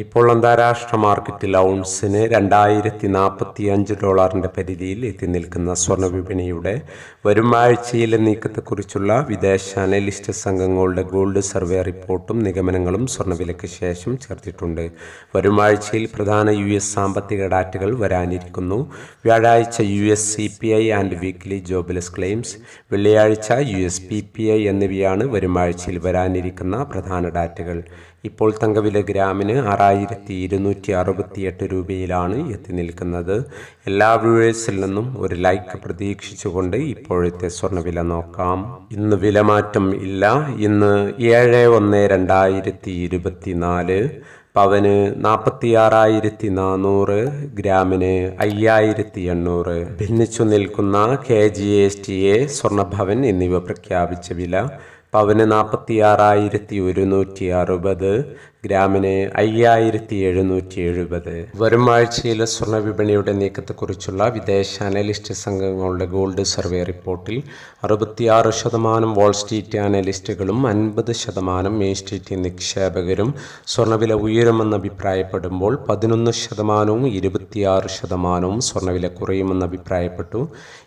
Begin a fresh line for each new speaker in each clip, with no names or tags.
ഇപ്പോൾ അന്താരാഷ്ട്ര മാർക്കറ്റിൽ ഔൺസിന് രണ്ടായിരത്തി നാൽപ്പത്തി അഞ്ച് ഡോളറിന്റെ പരിധിയിൽ എത്തി നിൽക്കുന്ന സ്വർണ വിപണിയുടെ വരും ആഴ്ചയിലെ നീക്കത്തെക്കുറിച്ചുള്ള വിദേശ അനലിസ്റ്റ് സംഘങ്ങളുടെ ഗോൾഡ് സർവേ റിപ്പോർട്ടും നിഗമനങ്ങളും സ്വർണവിലയ്ക്ക് ശേഷം ചേർത്തിട്ടുണ്ട്. വരും ആഴ്ചയിൽ പ്രധാന യു എസ് സാമ്പത്തിക ഡാറ്റകൾ വരാനിരിക്കുന്നു. വ്യാഴാഴ്ച U S C P I and weekly jobless claims വെള്ളിയാഴ്ച U S P P I എന്നിവയാണ് വരും ആഴ്ചയിൽ വരാനിരിക്കുന്ന പ്രധാന ഡാറ്റകൾ. ഇപ്പോൾ തങ്കവില ഗ്രാമിന് ആറായിരത്തി ഇരുന്നൂറ്റി അറുപത്തിയെട്ട് രൂപയിലാണ് എത്തി നിൽക്കുന്നത്. എല്ലാ വ്യൂവേഴ്സിൽ നിന്നും ഒരു ലൈക്ക് പ്രതീക്ഷിച്ചുകൊണ്ട് ഇപ്പോഴത്തെ സ്വർണവില നോക്കാം. ഇന്ന് വിലമാറ്റം ഇല്ല. ഇന്ന് ഏഴ് ഒന്ന് രണ്ടായിരത്തി ഇരുപത്തി നാല് പവന് നാൽപ്പത്തി ആറായിരത്തി നാനൂറ് ഗ്രാമിന് അയ്യായിരത്തി എണ്ണൂറ് ഭിന്നിച്ചു നിൽക്കുന്ന K G S T A Swarnabhavan എന്നിവ പ്രഖ്യാപിച്ച വില പവന് നാൽപ്പത്തി ആറായിരത്തി ഒരുന്നൂറ്റി അറുപത് ഗ്രാമിന് അയ്യായിരത്തി എഴുന്നൂറ്റി എഴുപത് വരും ആഴ്ചയിലെ സ്വർണ വിപണിയുടെ നീക്കത്തെക്കുറിച്ചുള്ള വിദേശ അനലിസ്റ്റ് സംഘങ്ങളുടെ ഗോൾഡ് സർവേ റിപ്പോർട്ടിൽ അറുപത്തിയാറ് ശതമാനം വാൾ സ്ട്രീറ്റ് അനലിസ്റ്റുകളും അൻപത് ശതമാനം മെയിൻ സ്ട്രീറ്റ് നിക്ഷേപകരും സ്വർണവില ഉയരുമെന്ന് അഭിപ്രായപ്പെടുമ്പോൾ പതിനൊന്ന് ശതമാനവും ഇരുപത്തിയാറ് ശതമാനവും സ്വർണവില കുറയുമെന്ന് അഭിപ്രായപ്പെട്ടു.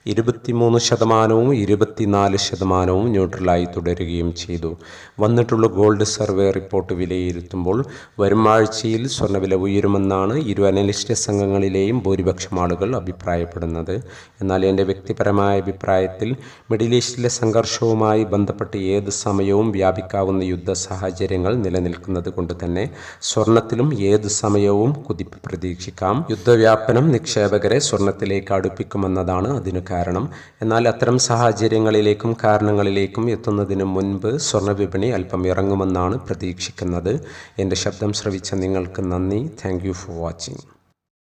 ഇരുപത്തിമൂന്ന് ശതമാനവും ഇരുപത്തിനാല് ശതമാനവും ന്യൂട്രലായി തുടരുകയും ചെയ്തു. വന്നിട്ടുള്ള ഗോൾഡ് സർവേ റിപ്പോർട്ട് വിലയിരുത്തുമ്പോൾ വരും ആഴ്ചയിൽ സ്വർണവില ഉയരുമെന്നാണ് ഇരു അനലിസ്റ്റ് സംഘങ്ങളിലെയും ഭൂരിപക്ഷം ആളുകൾ അഭിപ്രായപ്പെടുന്നത്. എന്നാൽ എന്റെ വ്യക്തിപരമായ അഭിപ്രായത്തിൽ മിഡിൽ ഈസ്റ്റിലെ സംഘർഷവുമായി ബന്ധപ്പെട്ട് ഏത് സമയവും വ്യാപിക്കാവുന്ന യുദ്ധ സാഹചര്യങ്ങൾ നിലനിൽക്കുന്നത് കൊണ്ട് തന്നെ സ്വർണത്തിലും ഏത് സമയവും കുതിപ്പ് പ്രതീക്ഷിക്കാം. യുദ്ധവ്യാപനം നിക്ഷേപകരെ സ്വർണത്തിലേക്ക് അടുപ്പിക്കുമെന്നതാണ് അതിനു കാരണം. എന്നാൽ അത്തരം സാഹചര്യങ്ങളിലേക്കും കാരണങ്ങളിലേക്കും എത്തുന്നതിന് മുൻപ് സ്വർണവിപണി അല്പം ഇറങ്ങുമെന്നാണ് പ്രതീക്ഷിക്കുന്നത്. എന്റെ ശബ്ദം ശ്രവിച്ച നിങ്ങൾക്ക് നന്ദി. Thank for watching